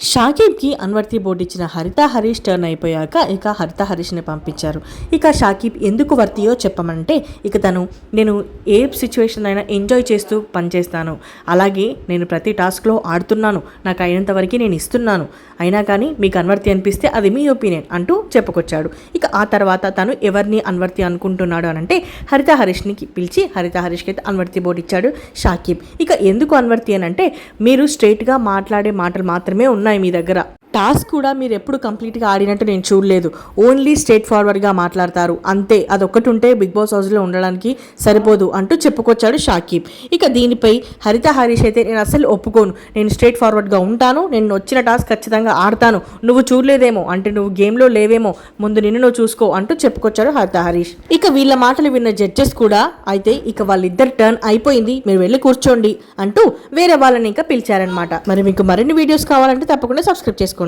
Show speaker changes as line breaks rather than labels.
షాకీబ్కి unworthy board ఇచ్చిన హరిత Harish turn అయిపోయాక ఇక హరిత హరీష్ని పంపించారు. ఇక షాకీబ్ ఎందుకు వర్తియో చెప్పమంటే ఇక తను నేను ఏ సిచ్యువేషన్ అయినా ఎంజాయ్ చేస్తూ పనిచేస్తాను. అలాగే నేను ప్రతి టాస్క్లో ఆడుతున్నాను. నాకు అయినంత వరకు నేను ఇస్తున్నాను. అయినా కానీ మీకు అన్వర్తి అనిపిస్తే అది మీ ఒపీనియన్ అంటూ చెప్పుకొచ్చాడు. ఇక ఆ తర్వాత తను ఎవరిని అన్వర్తి అనుకుంటున్నాడు అని అంటే హరిత హరీష్ని పిలిచి హరిత హరీష్కి అయితే అన్వర్తి బోర్డు ఇచ్చాడు షాకీబ్. ఇక ఎందుకు అన్వర్తి అని అంటే మీరు స్ట్రైట్గా మాట్లాడే మాటలు మాత్రమే ఉన్నాయి మీ దగ్గర? టాస్క్ కూడా మీరు ఎప్పుడు కంప్లీట్గా ఆడినట్టు నేను చూడలేదు. ఓన్లీ స్ట్రేట్ ఫార్వర్డ్గా మాట్లాడతారు. అంతే అదొక్కటి ఉంటే బిగ్ బాస్ హౌస్లో ఉండడానికి సరిపోదు అంటూ చెప్పుకొచ్చాడు షాకీబ్ ఇక దీనిపై హరిత హరీష్ అయితే నేను అసలు ఒప్పుకోను. నేను స్ట్రేట్ ఫార్వర్డ్గా ఉంటాను నేను వచ్చిన టాస్క్ ఖచ్చితంగా ఆడతాను. నువ్వు చూడలేదేమో అంటే నువ్వు గేమ్లో లేవేమో ముందు నిన్ను నువ్వు చూసుకో అంటూ చెప్పుకొచ్చాడు హరిత హరీష్. ఇక వీళ్ళ మాటలు విన్న జడ్జెస్ కూడా అయితే ఇక వాళ్ళిద్దరు టర్న్ అయిపోయింది మీరు వెళ్ళి కూర్చోండి అంటూ వేరే వాళ్ళని ఇంకా పిలిచారనమాట మరి మీకు మరిన్ని వీడియోస్ కావాలంటే తప్పకుండా సబ్స్క్రైబ్ చేసుకోండి.